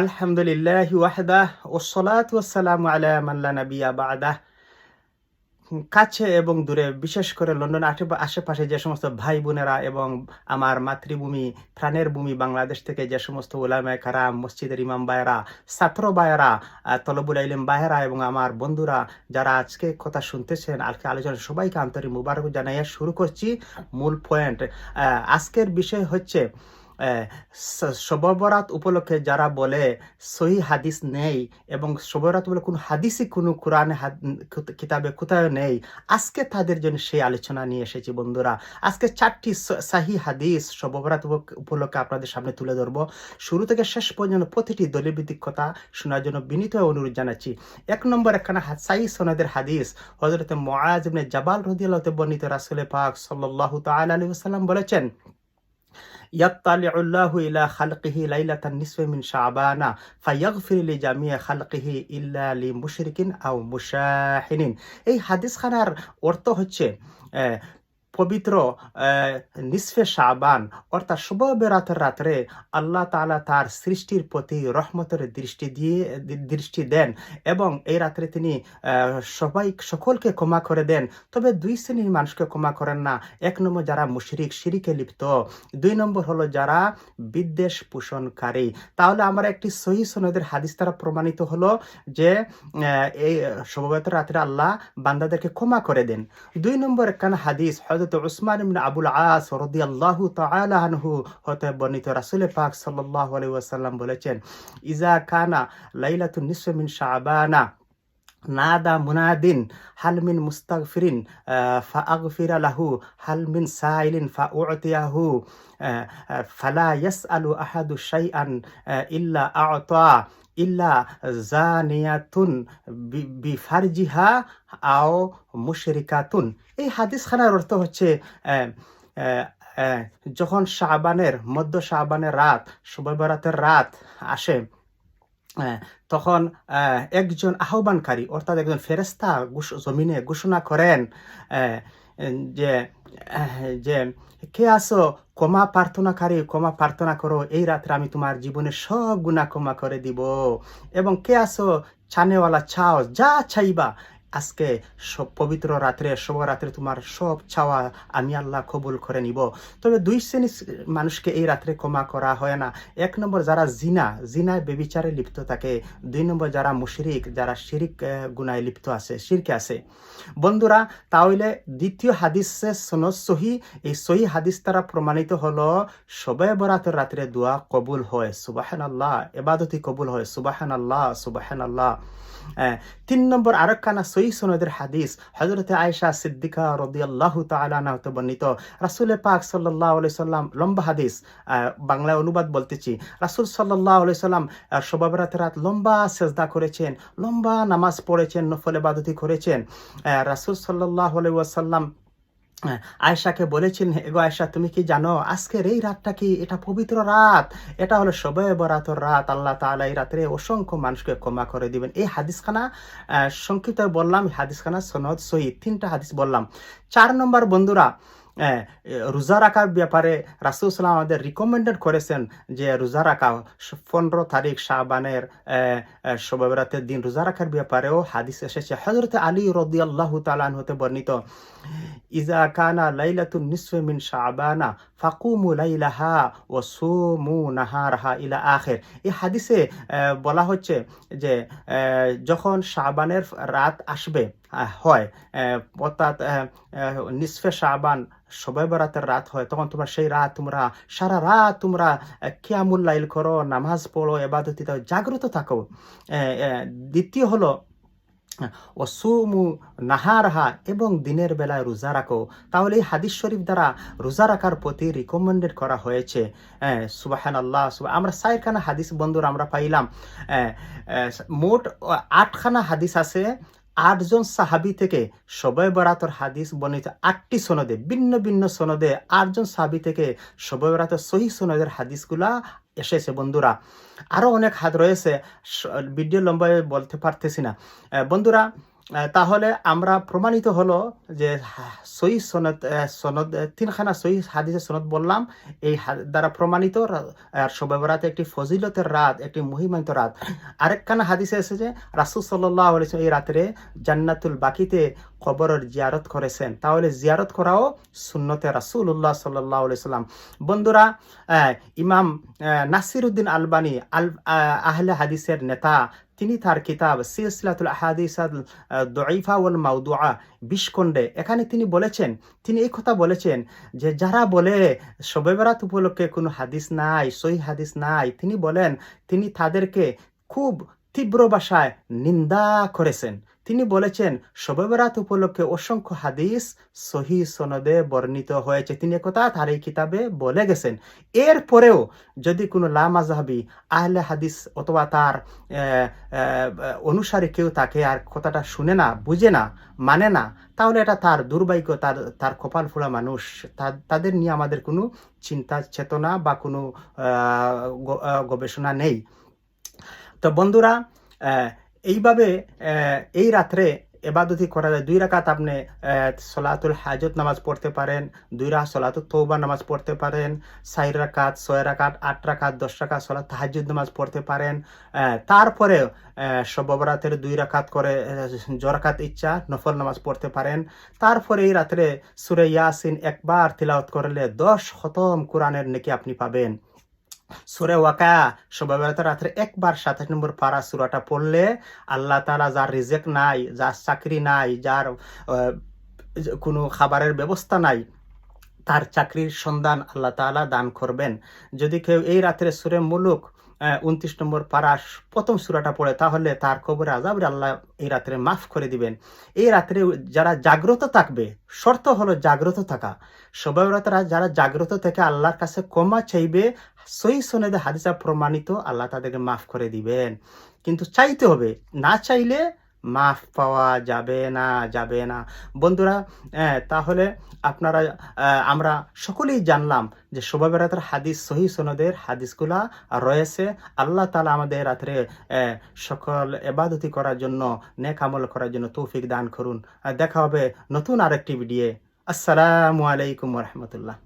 আলহামদুলিল্লাহ ওয়াহদাহ ওসলাত ওয়াসালাম আলা নাবিয়া বাদাহ। কাছে এবং দূরে, বিশেষ করে লন্ডন আশেপাশে যে সমস্ত ভাই বোনেরা এবং আমার মাতৃভূমি, প্রাণের ভূমি বাংলাদেশ থেকে যে সমস্ত ওলামায় কারাম, মসজিদের ইমাম বায়রা, ছাত্র বায়রা তলবুল ইলিম বায়রা এবং আমার বন্ধুরা যারা আজকে কথা শুনতেছেন, আজকে আলোচনা, সবাইকে আন্তরিক মুবারক জানাইয়া শুরু করছি। মূল পয়েন্ট আজকের বিষয় হচ্ছে শববরাত উপলক্ষে যারা বলে সহি হাদিস নেই এবং শববরাত বলে কোনো হাদিসই কোনো কোরআনে কিতাবে কোথাও নেই, আজকে তাদের জন্য সেই আলোচনা নিয়ে এসেছি বন্ধুরা। আজকে চারটি সাহি হাদিস শববরাত উপ- উপলক্ষে আপনাদের সামনে তুলে ধরবো। শুরু থেকে শেষ পর্যন্ত প্রতিটি দলীভিত্তিক কথা শোনার জন্য বিনীত অনুরোধ জানাচ্ছি। এক নম্বর একখানা সাহি সনদের হাদিস হজরত মোয়াজ জাবাল রদিয়াল্লাহতে বর্ণিত রাসূলে পাক সাল্লাল্লাহু তাআলা আলাইহি ওয়াসাল্লাম ইয়াত্তালিউল্লাহু ইলা খালকিহি লাইলাতান নিসফে মিন শাবানা, ফায়াগফির লি জামিয়া খালকিহি ইল্লা লি মুশরিকিন আও মুশাহিনিন। এই হাদিসখানার অর্থ হচ্ছে পবিত্র নিসফে শাবান, অর্থাৎ শুভ বেরাতের রাত্রে আল্লাহ তাআলা তার সৃষ্টির প্রতি রহমতের দৃষ্টি দিয়ে দৃষ্টি দেন এবং এই রাত্রে তিনি সবাই সকলকে ক্ষমা করে দেন। তবে দুই শ্রেণির মানুষকে ক্ষমা করেন না। এক নম্বর যারা মুশরিক, শিরিকে লিপ্ত। দুই নম্বর হলো যারা বিদ্বেষ পোষণকারী। তাহলে আমরা একটি সহি সনদের হাদিস দ্বারা প্রমাণিত হলো যে এই শোভাবাতের রাত্রে আল্লাহ বান্দাদেরকে ক্ষমা করে দেন। দুই নম্বর একখানা হাদিস হযরত উসমান ইবনে আবুল আস রাদিয়াল্লাহু তাআলা আনহু হতে বর্ণিত রাসূল পাক সাল্লাল্লাহু আলাইহি ওয়াসাল্লাম বলেছেন ইজা কানা লাইলাতুন নিসফ মিন শাবানা নাদা মুনাদিন হাল মিন মুস্তাগফিরিন ফাআগফিরা লাহু হাল মিন সাইলিন ফাউতিয়াহু ফালা ইয়াসআলু আহাদু শাইআন ইল্লা আ'তা ইল্লা জানিয়াতুন বিফারজিহা আও মুশরিকাতুন এই হাদিস খানার অর্থ হচ্ছে যখন শাবানের, মধ্য শাবানের রাত শবে রাত আসে তখন একজন আহ্বানকারী, অর্থাৎ একজন ফেরেস্তা জমিনে ঘোষণা করেন যে যে, কে আসো ক্ষমা প্রার্থনাকারী, ক্ষমা প্রার্থনা করো। এই রাত্রে আমি তোমার জীবনে সব গুণা ক্ষমা করে দিব। এবং কে আসো ছানেওয়ালা, চাও, যা চাইবা আজকে সব পবিত্র রাত্রে, শুভ রাত্রে তোমার সব চাওয়া আমি আল্লাহ কবুল করে নিব। তবে দুই শ্রেণির মানুষকে এই রাত্রে ক্ষমা করা হয় না। এক নম্বর যারা জিনা, জিনায় বেবিচারে লিপ্ত থাকে। দুই নম্বর যারা মুশরিক, যারা শিরিক গুনায় লিপ্ত আছে, শিরকে আছে। বন্ধুরা, তাহলে দ্বিতীয় হাদিসে সনদ সহি। এই সহি হাদিস দ্বারা প্রমাণিত হলো সবে বরাতের রাত্রে দোয়া কবুল হয় সুবাহান আল্লাহ এবাদতি কবুল হয় সুবাহান আল্লাহ সুবাহান আল্লাহ তিন নম্বর আরেকখানা সহি সনদের হাদিস হজরত আয়সা সিদ্দিকা রদিয়াল্লাহু তাআলা হতে বর্ণিত রাসুলের পাক সাল্লাহ আলি সাল্লাম লম্বা হাদিস বাংলায় অনুবাদ বলতেছি। রাসুল সাল্লাহ আলি সাল্লাম সবাবরাত রাত লম্বা সেজদা করেছেন, লম্বা নামাজ পড়েছেন, নফল বাদতি করেছেন। রাসুল সাল্লাহ আলি ওয়াসাল্লাম আহ, আয়েশাকে বলেছিলেন এগো আয়সা তুমি কি জানো আজকের এই রাতটা কি? এটা পবিত্র রাত। এটা হলো সবে বরাতর রাত। আল্লাহ তালা এই রাত্রে অসংখ্য মানুষকে ক্ষমা করে দিবেন। এই হাদিসখানা সংক্ষিপ্ত বললাম হাদিসখানা সনদ সহি তিনটা হাদিস বললাম। চার নম্বর বন্ধুরা রোজা রাখার ব্যাপারে রাসুল সাল্লাম আমাদের রিকমেন্ডেড করেছেন যে রোজা রাখা পনেরো তারিখ শাহবানের শবে বরাতের দিন রোজা রাখার ব্যাপারেও হাদিস এসেছে। হজরত আলী রদি আল্লাহ তালান হতে বর্ণিত ইজা কানা লাইলাতুন নিসফে মিন শাবানা ফাকুমু লাইলাহা ও সুমু নাহারহা ইলা আখের। এই হাদিসে বলা হচ্ছে যে যখন শাবানের রাত আসবে হয়। অর্থাৎ নিসফে শাবান সবাই বরাতের রাত হয়, তখন তোমরা সেই রাত তোমরা, সারা রাত তোমরা কিয়ামুল লাইল করো, নামাজ পড়ো, এবাদতি জাগ্রত থাকো। দ্বিতীয় হলো ওসুমু নাহারহা এবং দিনের বেলায় রোজা রাখো। তাহলে এই হাদিস শরীফ দ্বারা রোজা রাখার প্রতি রিকমেন্ডেড করা হয়েছে। সুবাহান আল্লাহ আমরা সাইরখানা হাদিস বন্ধুরা আমরা পাইলাম। মোট আটখানা হাদিস আছে। আটজন সাহাবি থেকে সবাই বরাতর হাদিস বর্ণিত আটটি সনদে, ভিন্ন ভিন্ন সনদে আটজন সাহাবি থেকে সবাই বরাতর সহি সনদের হাদিসগুলা এসেছে বন্ধুরা। আরও অনেক হাত রয়েছে ভিডিও লম্বায় বলতে পারতেছি না। বন্ধুরা তাহলে আমরা প্রমাণিত হলো যে সহি সনদ সনদ, তিনখানা সহি হাদিসের সনদ বললাম। এই দ্বারা প্রমাণিত আর শবে একটি ফজিলতের রাত, একটি মহিমান্ত রাত। আরেকখানা হাদিসে এসেছে, রাসুল সাল্লাহ এই রাত্রে জান্নাতুল বাকিতে কবরের জিয়ারত করেছেন। তাহলে জিয়ারত করাও সুন্নতে রাসুল্লাহ সাল্লাহ সাল্লাম। বন্ধুরা ইমাম আহ, নাসিরুদ্দিন আলবানি আল আহলে হাদিসের নেতা তিনি তার কিতাব সিলসিলাতুল আহাদিস দইফা মাউদুআ বিশকণ্ডে এখানে তিনি বলেছেন তিনি এই কথা বলেছেন যে যারা বলে শবে বরাত উপলক্ষে কোনো হাদিস নাই সহি হাদিস নাই তিনি বলেন তিনি তাদেরকে খুব তীব্র ভাষায় নিন্দা করেছেন। তিনি বলেছেন শবে বরাত উপলক্ষে অসংখ্য হাদিস সহি সনদে বর্ণিত হয়েছে। তিনি একথা তার এই কিতাবে বলে গেছেন। এরপরেও যদি কোনো লামাজাহাবি আহলে হাদিস অথবা তার অনুসারী কেউ তাকে আর কথাটা শুনে না, বুঝে না মানে না, তাহলে এটা তার দুর্ভাগ্য, তার তার কপাল ফোড়া মানুষ। তাদের নিয়ে আমাদের কোনো চিন্তা চেতনা বা কোনো গবেষণা নেই। তো বন্ধুরা এইভাবে এই রাত্রে এবাদতি করা যায়। দুই রাকাত আপনি সলাতুল হাজত নামাজ পড়তে পারেন, দুই রাকাত সলাতুল তৌবা নামাজ পড়তে পারেন, চার রাকাত, ছয় রাকাত, আট রাকাত, দশ রাকাত সলাত তাহাজুদ নামাজ পড়তে পারেন তারপরে সবরাতের দুই রাকাত করে জরাকাত ইচ্ছা, নফল নামাজ পড়তে পারেন। তারপরে এই রাত্রে সুরে ইয়াসিন একবার তিলাওয়াত করলে দশ খতম কোরআনের নেকি আপনি পাবেন। সুরে ওয়াকা সবাইবেলাতে রাত্রে একবার সাতাশ নম্বর পাড়া সুরাটা পড়লে আল্লাহ তালা যার রিজেক নাই, যার চাকরি নাই, যার কোনো খাবারের ব্যবস্থা নাই, তার চাকরির সন্ধান আল্লাহ তালা দান করবেন। যদি কেউ এই রাত্রে সুরে মুলুক উনত্রিশ নম্বর পারা প্রথম সুরাটা পড়ে, তাহলে তার কবরে আজাব আল্লাহ এই রাত্রে মাফ করে দিবেন। এই রাত্রে যারা জাগ্রত থাকবে, শর্ত হলো জাগ্রত থাকা। সবাই রাতরা যারা জাগ্রত থেকে আল্লাহর কাছে কমা চাইবে সই সনেদে হাদিসা প্রমাণিত আল্লাহ তাদেরকে মাফ করে দিবেন। কিন্তু চাইতে হবে, না চাইলে মাফ পাওয়া যাবে না যাবে না। বন্ধুরা তাহলে আপনারা আমরা সকলেই জানলাম যে শোভা বেড়াতের হাদিস, সহি সনদের হাদিসগুলা রয়েছে। আল্লাহ তালা আমাদের রাত্রে সকল এবাদতি করার জন্য, নেক আমল করার জন্য তৌফিক দান করুন। দেখা হবে নতুন আরেকটি ভিডিও আসসালামু আলাইকুম রহমতুল্লাহ।